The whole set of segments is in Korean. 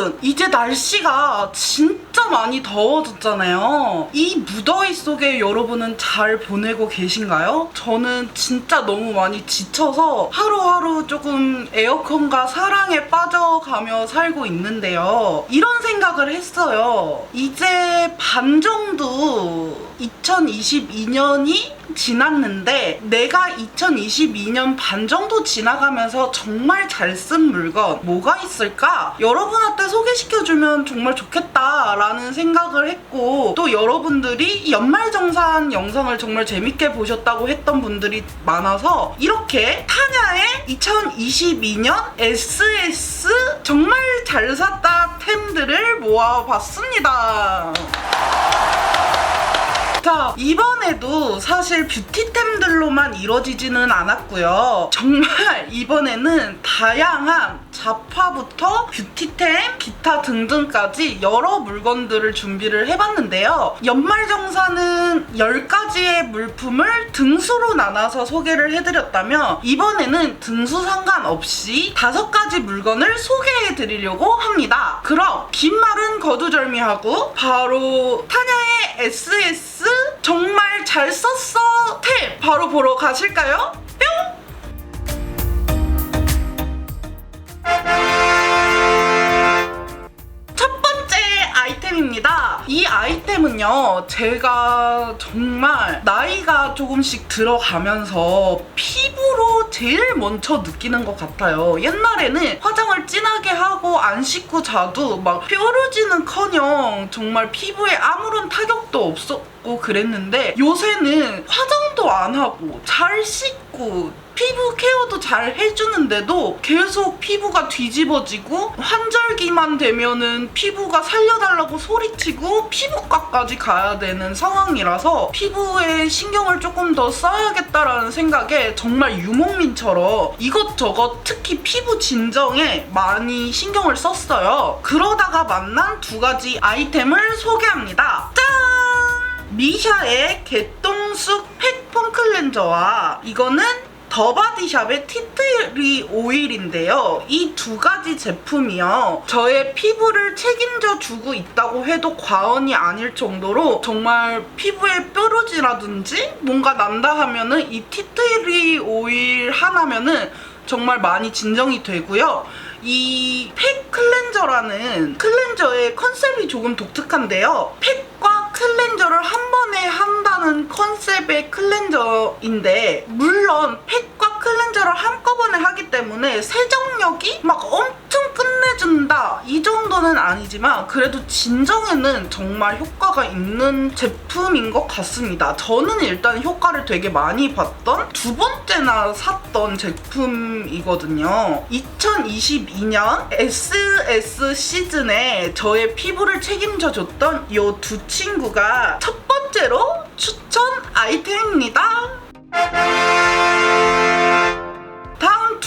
여러분, 이제 날씨가 진짜 많이 더워졌잖아요. 이 무더위 속에 여러분은 잘 보내고 계신가요? 저는 진짜 너무 많이 지쳐서 하루하루 조금 에어컨과 사랑에 빠져가며 살고 있는데요. 이런 생각을 했어요. 이제 반 정도 2022년이 지났는데 내가 2022년 반 정도 지나가면서 정말 잘 쓴 물건 뭐가 있을까? 여러분한테 소개시켜주면 정말 좋겠다라는 생각을 했고 또 여러분들이 연말정산 영상을 정말 재밌게 보셨다고 했던 분들이 많아서 이렇게 타냐의 2022년 SS 정말 잘 샀다 템들을 모아봤습니다. 자, 이번에도 사실 뷰티템들로만 이루어지지는 않았고요. 정말 이번에는 다양한 잡화부터 뷰티템, 기타 등등까지 여러 물건들을 준비를 해봤는데요. 연말정산은 10가지의 물품을 등수로 나눠서 소개를 해드렸다면 이번에는 등수 상관없이 5가지 물건을 소개해드리려고 합니다. 그럼 긴 말은 거두절미하고 바로 타냐의 SS 정말 잘 썼어 템 바로 보러 가실까요? 첫 번째 아이템입니다. 이 아이템은요, 제가 정말 나이가 조금씩 들어가면서 피부로 제일 먼저 느끼는 것 같아요. 옛날에는 화장을 진하게 하고 안 씻고 자도 막 뾰루지는 커녕 정말 피부에 아무런 타격도 없었고 그랬는데 요새는 화장도 안 하고 잘 씻고 피부 케어도 잘 해주는데도 계속 피부가 뒤집어지고 환절기만 되면은 피부가 살려달라고 소리치고 피부과까지 가야 되는 상황이라서 피부에 신경을 조금 더 써야겠다라는 생각에 정말 유목민처럼 이것저것 특히 피부 진정에 많이 신경을 썼어요. 그러다가 만난 두 가지 아이템을 소개합니다. 짠! 미샤의 개똥쑥 팩폼 클렌저와 이거는 더바디샵의 티트리 오일인데요. 이 두 가지 제품이요. 저의 피부를 책임져 주고 있다고 해도 과언이 아닐 정도로 정말 피부에 뾰루지라든지 뭔가 난다 하면은 이 티트리 오일 하나면은 정말 많이 진정이 되고요. 이 팩 클렌저라는 클렌저의 컨셉이 조금 독특한데요. 팩과 클렌저를 한 번에 한다는 컨셉의 클렌저인데 물론 팩과 클렌저를 한꺼번에 하기 때문에 세정력이 막 엄청 끝내준다 이 정도는 아니지만 그래도 진정에는 정말 효과가 있는 제품인 것 같습니다. 저는 일단 효과를 되게 많이 봤던 두 번째나 샀던 제품이거든요. 2022년 SS 시즌에 저의 피부를 책임져줬던 이 두 친구가 첫 번째로 추천 아이템입니다.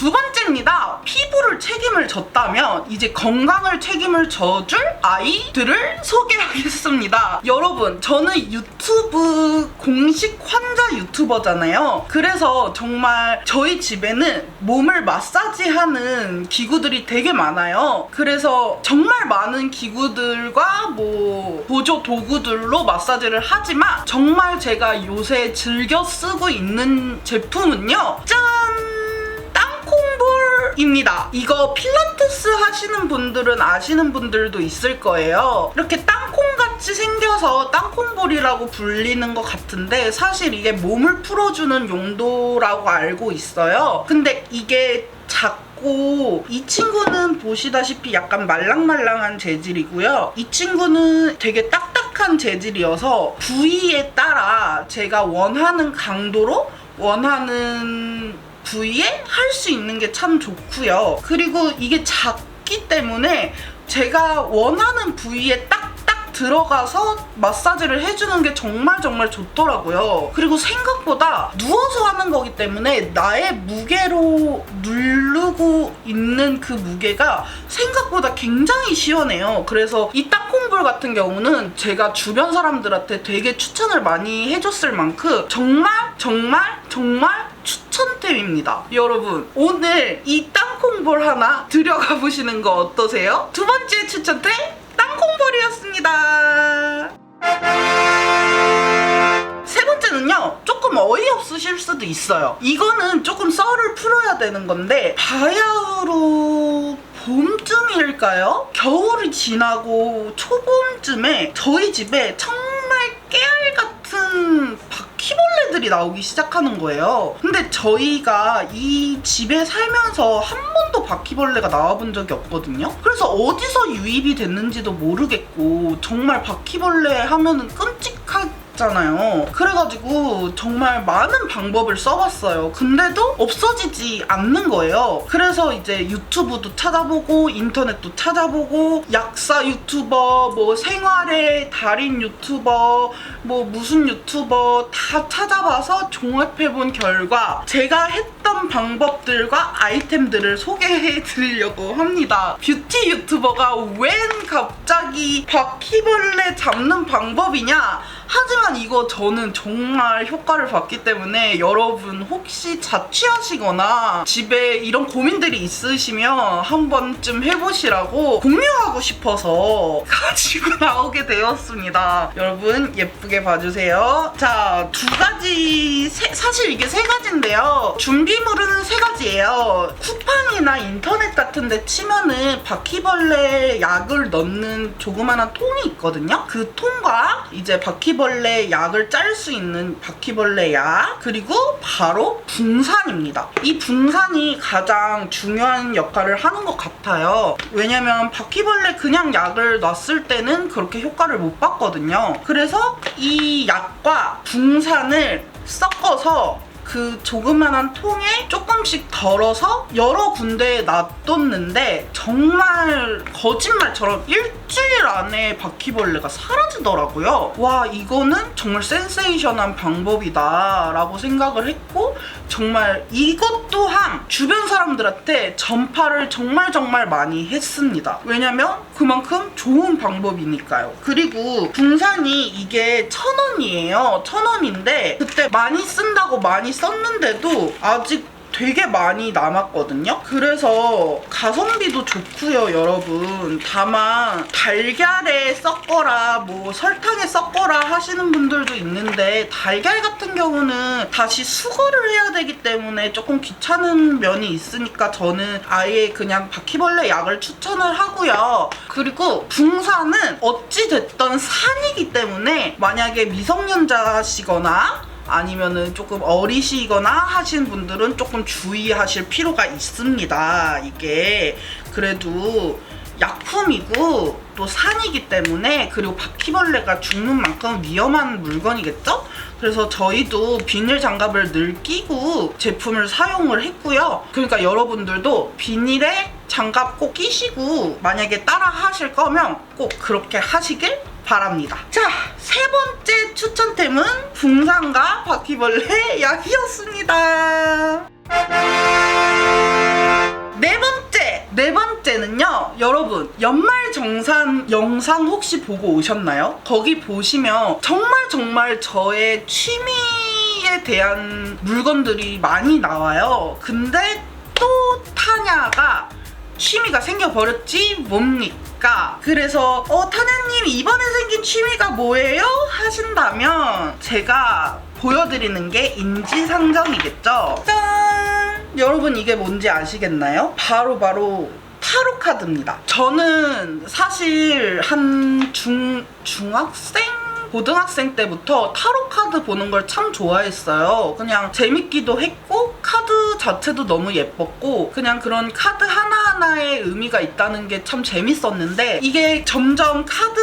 두 번째입니다. 피부를 책임을 졌다면 이제 건강을 책임을 져줄 아이들을 소개하겠습니다. 여러분, 저는 유튜브 공식 환자 유튜버잖아요. 그래서 정말 저희 집에는 몸을 마사지하는 기구들이 되게 많아요. 그래서 정말 많은 기구들과 뭐 보조 도구들로 마사지를 하지만 정말 제가 요새 즐겨 쓰고 있는 제품은요. 짠! 땅콩볼입니다. 이거 필라테스 하시는 분들은 아시는 분들도 있을 거예요. 이렇게 땅콩같이 생겨서 땅콩볼이라고 불리는 것 같은데 사실 이게 몸을 풀어주는 용도라고 알고 있어요. 근데 이게 작고 이 친구는 보시다시피 약간 말랑말랑한 재질이고요. 이 친구는 되게 딱딱한 재질이어서 부위에 따라 제가 원하는 강도로 원하는 부위에 할 수 있는 게 참 좋고요. 그리고 이게 작기 때문에 제가 원하는 부위에 딱딱 들어가서 마사지를 해주는 게 정말 정말 좋더라고요. 그리고 생각보다 누워서 하는 거기 때문에 나의 무게로 누르고 있는 그 무게가 생각보다 굉장히 시원해요. 그래서 이 땅콩볼 같은 경우는 제가 주변 사람들한테 되게 추천을 많이 해줬을 만큼 정말 정말 정말 추천템입니다. 여러분 오늘 이 땅콩 땅콩볼 하나 들여가 보시는 거 어떠세요? 두 번째 추천템 땅콩볼이었습니다. 세 번째는요 조금 어이없으실 수도 있어요 이거는 조금 썰을 풀어야 되는 건데 바야흐로 봄쯤일까요? 겨울이 지나고 초봄쯤에 저희 집에 정말 깨알 같은 바퀴벌레들이 나오기 시작하는 거예요. 근데 저희가 이 집에 살면서 한 번도 바퀴벌레가 나와본 적이 없거든요. 그래서 어디서 유입이 됐는지도 모르겠고 정말 바퀴벌레 하면은 끔찍하게 잖아요. 그래가지고 정말 많은 방법을 써봤어요. 근데도 없어지지 않는 거예요. 그래서 이제 유튜브도 찾아보고 인터넷도 찾아보고 약사 유튜버, 뭐 생활의 달인 유튜버, 뭐 무슨 유튜버 다 찾아봐서 종합해본 결과 제가 했던 방법들과 아이템들을 소개해 드리려고 합니다. 뷰티 유튜버가 웬 갑자기 바퀴벌레 잡는 방법이냐? 하지만 이거 저는 정말 효과를 봤기 때문에 여러분 혹시 자취하시거나 집에 이런 고민들이 있으시면 한 번쯤 해보시라고 공유하고 싶어서 가지고 나오게 되었습니다. 여러분 예쁘게 봐주세요. 자, 두 가지, 세- 사실 이게 세 가지인데요. 준비물은 세 가지예요. 쿠팡이나 인터넷 같은 데 치면은 바퀴벌레 약을 넣는 조그만한 통이 있거든요. 그 통과 이제 바퀴벌레 약을 짤 수 있는 바퀴벌레 약 그리고 바로 붕산입니다. 이 붕산이 가장 중요한 역할을 하는 것 같아요. 왜냐면 바퀴벌레 그냥 약을 놨을 때는 그렇게 효과를 못 봤거든요. 그래서 이 약과 붕산을 섞어서 그 조그만한 통에 조금 씩 덜어서 여러 군데에 놔뒀는데 정말 거짓말처럼 일주일 안에 바퀴벌레가 사라지더라고요. 와 이거는 정말 센세이션한 방법이다 라고 생각을 했고 정말 이것 또한 주변 사람들한테 전파를 정말 정말 많이 했습니다. 왜냐면 그만큼 좋은 방법이니까요. 그리고 붕산이 이게 천 원이에요. 천 원인데 그때 많이 쓴다고 많이 썼는데도 아직 되게 많이 남았거든요. 그래서 가성비도 좋고요, 여러분. 다만 달걀에 섞어라, 뭐 설탕에 섞어라 하시는 분들도 있는데 달걀 같은 경우는 다시 수거를 해야 되기 때문에 조금 귀찮은 면이 있으니까 저는 아예 그냥 바퀴벌레 약을 추천을 하고요. 그리고 붕산은 어찌 됐던 산이기 때문에 만약에 미성년자시거나 아니면은 조금 어리시거나 하신 분들은 조금 주의하실 필요가 있습니다. 이게 그래도 약품이고 또 산이기 때문에 그리고 바퀴벌레가 죽는 만큼 위험한 물건이겠죠? 그래서 저희도 비닐 장갑을 늘 끼고 제품을 사용을 했고요. 그러니까 여러분들도 비닐에 장갑 꼭 끼시고 만약에 따라 하실 거면 꼭 그렇게 하시길 바랍니다. 자, 세 번째 추천템은 붕상과 바퀴벌레 약이었습니다. 네 번째! 네 번째는요, 여러분, 연말 정산 영상 혹시 보고 오셨나요? 거기 보시면 정말 정말 저의 취미에 대한 물건들이 많이 나와요. 근데 또 타냐가 취미가 생겨버렸지 뭡니까? 그래서 어 타냐님 이번에 생긴 취미가 뭐예요? 하신다면 제가 보여드리는 게 인지상정이겠죠? 짠! 여러분 이게 뭔지 아시겠나요? 바로 바로 타로 카드입니다. 저는 사실 한 중 중학생 고등학생 때부터 타로 카드 보는 걸 참 좋아했어요. 그냥 재밌기도 했고 카드 자체도 너무 예뻤고 그냥 그런 카드 하나하나에 의미가 있다는 게 참 재밌었는데 이게 점점 카드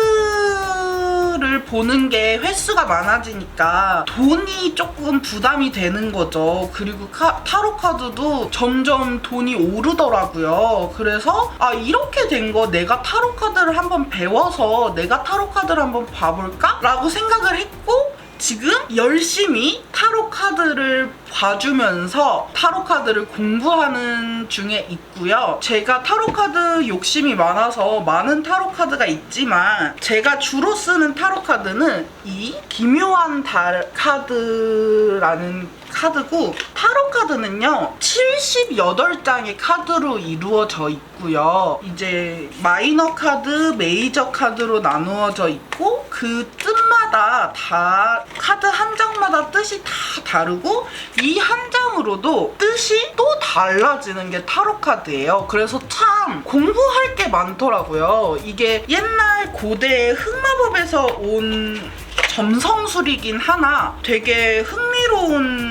를 보는 게 횟수가 많아지니까 돈이 조금 부담이 되는 거죠. 그리고 카- 타로 카드도 점점 돈이 오르더라고요. 그래서 아 이렇게 된 거 내가 타로 카드를 한번 배워서 내가 타로 카드를 한번 봐볼까? 라고 생각을 했고 지금 열심히 타로 카드를 봐주면서 타로 카드를 공부하는 중에 있고요. 제가 타로 카드 욕심이 많아서 많은 타로 카드가 있지만 제가 주로 쓰는 타로 카드는 이 기묘한 달 카드라는 카드고 타로 카드는요 78장의 카드로 이루어져 있고요. 이제 마이너 카드, 메이저 카드로 나누어져 있고 그 뜻마다 다 카드 한 장마다 뜻이 다 다르고 이 한 장으로도 뜻이 또 달라지는 게 타로 카드예요. 그래서 참 공부할 게 많더라고요. 이게 옛날 고대 흑마법에서 온 점성술이긴 하나 되게 흥미로운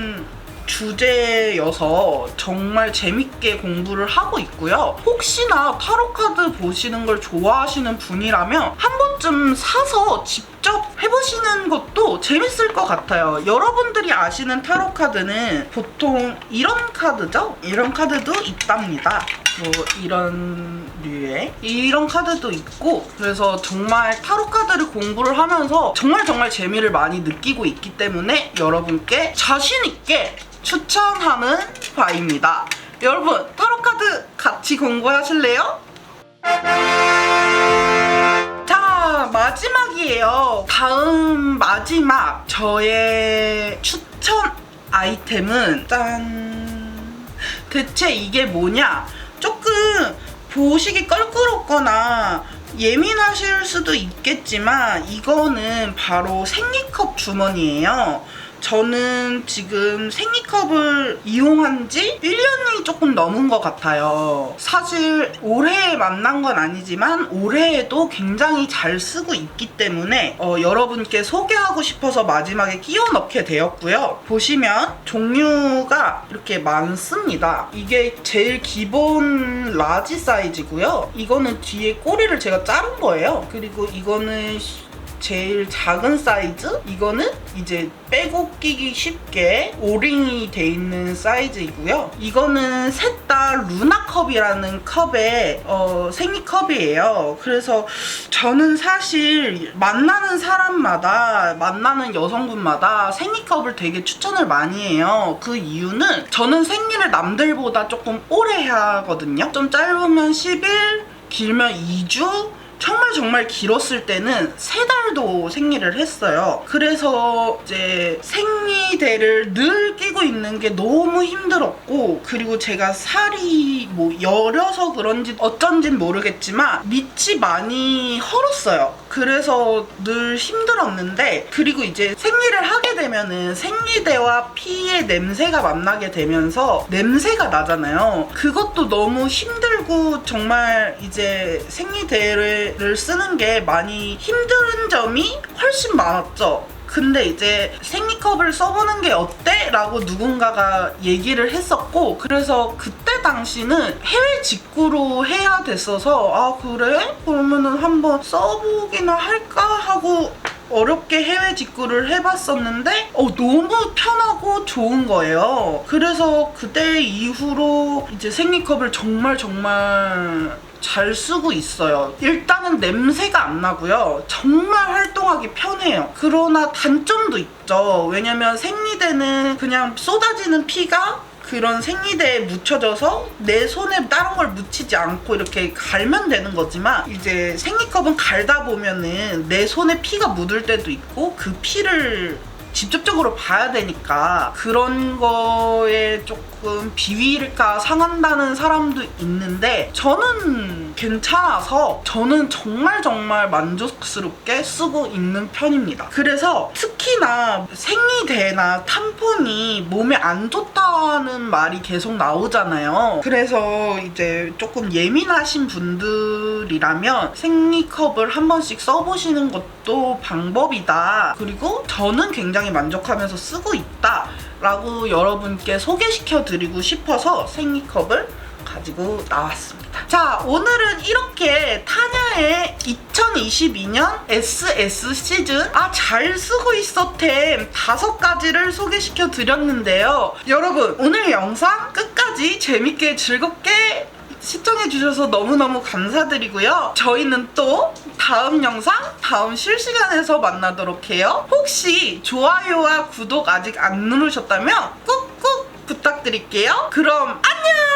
주제여서 정말 재밌게 공부를 하고 있고요. 혹시나 타로카드 보시는 걸 좋아하시는 분이라면 한 번쯤 사서 직접 해보시는 것도 재밌을 것 같아요. 여러분들이 아시는 타로카드는 보통 이런 카드죠? 이런 카드도 있답니다. 뭐 이런 류의 이런 카드도 있고 그래서 정말 타로 카드를 공부를 하면서 정말 정말 재미를 많이 느끼고 있기 때문에 여러분께 자신 있게 추천하는 바입니다. 여러분 타로 카드 같이 공부하실래요? 자 마지막이에요. 다음 마지막 저의 추천 아이템은 짠 대체 이게 뭐냐? 보시기 껄끄럽거나 예민하실 수도 있겠지만 이거는 바로 생리컵 주머니예요. 저는 지금 생리컵을 이용한 지 1년이 조금 넘은 것 같아요. 사실 올해 만난 건 아니지만 올해에도 굉장히 잘 쓰고 있기 때문에 어, 여러분께 소개하고 싶어서 마지막에 끼워 넣게 되었고요. 보시면 종류가 이렇게 많습니다. 이게 제일 기본 라지 사이즈고요. 이거는 뒤에 꼬리를 제가 자른 거예요. 그리고 이거는 제일 작은 사이즈? 이거는 이제 빼고 끼기 쉽게 오링이 돼 있는 사이즈이고요. 이거는 셋 다 루나컵이라는 컵의 어, 생리컵이에요. 그래서 저는 사실 만나는 사람마다 만나는 여성분마다 생리컵을 되게 추천을 많이 해요. 그 이유는 저는 생리를 남들보다 조금 오래 하거든요. 좀 짧으면 10일 길면 2주 정말 정말 길었을 때는 세 달도 생리를 했어요. 그래서 이제 생리대를 늘 끼고 있는 게 너무 힘들었고 그리고 제가 살이 뭐 여려서 그런지 어쩐진 모르겠지만 밑이 많이 헐었어요. 그래서 늘 힘들었는데 그리고 이제 생리를 하게 되면은 생리대와 피의 냄새가 만나게 되면서 냄새가 나잖아요. 그것도 너무 힘들고 정말 이제 생리대를 쓰는 게 많이 힘든 점이 훨씬 많았죠. 근데 이제 생리컵을 써보는 게 어때? 라고 누군가가 얘기를 했었고 그래서 그때 당시는 해외 직구로 해야 됐어서 아 그래? 그러면은 한번 써보기나 할까 하고 어렵게 해외 직구를 해봤었는데 어, 너무 편하고 좋은 거예요. 그래서 그때 이후로 이제 생리컵을 정말 정말 잘 쓰고 있어요. 일단은 냄새가 안 나고요. 정말 활동하기 편해요. 그러나 단점도 있죠. 왜냐면 생리대는 그냥 쏟아지는 피가 그런 생리대에 묻혀져서 내 손에 다른 걸 묻히지 않고 이렇게 갈면 되는 거지만 이제 생리컵은 갈다 보면은 내 손에 피가 묻을 때도 있고 그 피를 직접적으로 봐야 되니까 그런 거에 조금 비위가 상한다는 사람도 있는데 저는 괜찮아서 저는 정말 정말 만족스럽게 쓰고 있는 편입니다. 그래서 특히나 생리대나 탐폰이 몸에 안 좋다는 말이 계속 나오잖아요. 그래서 이제 조금 예민하신 분들이라면 생리컵을 한 번씩 써보시는 것도 방법이다. 그리고 저는 굉장히 만족하면서 쓰고 있다. 라고 여러분께 소개시켜 드리고 싶어서 생리컵을 가지고 나왔습니다. 자, 오늘은 이렇게 타냐의 2022년 SS 시즌 아, 잘 쓰고 있어템 다섯 가지를 소개시켜 드렸는데요. 여러분, 오늘 영상 끝까지 재밌게 즐겁게 시청해주셔서 너무너무 감사드리고요. 저희는 또 다음 영상, 다음 실시간에서 만나도록 해요. 혹시 좋아요와 구독 아직 안 누르셨다면 꾹꾹 부탁드릴게요. 그럼 안녕!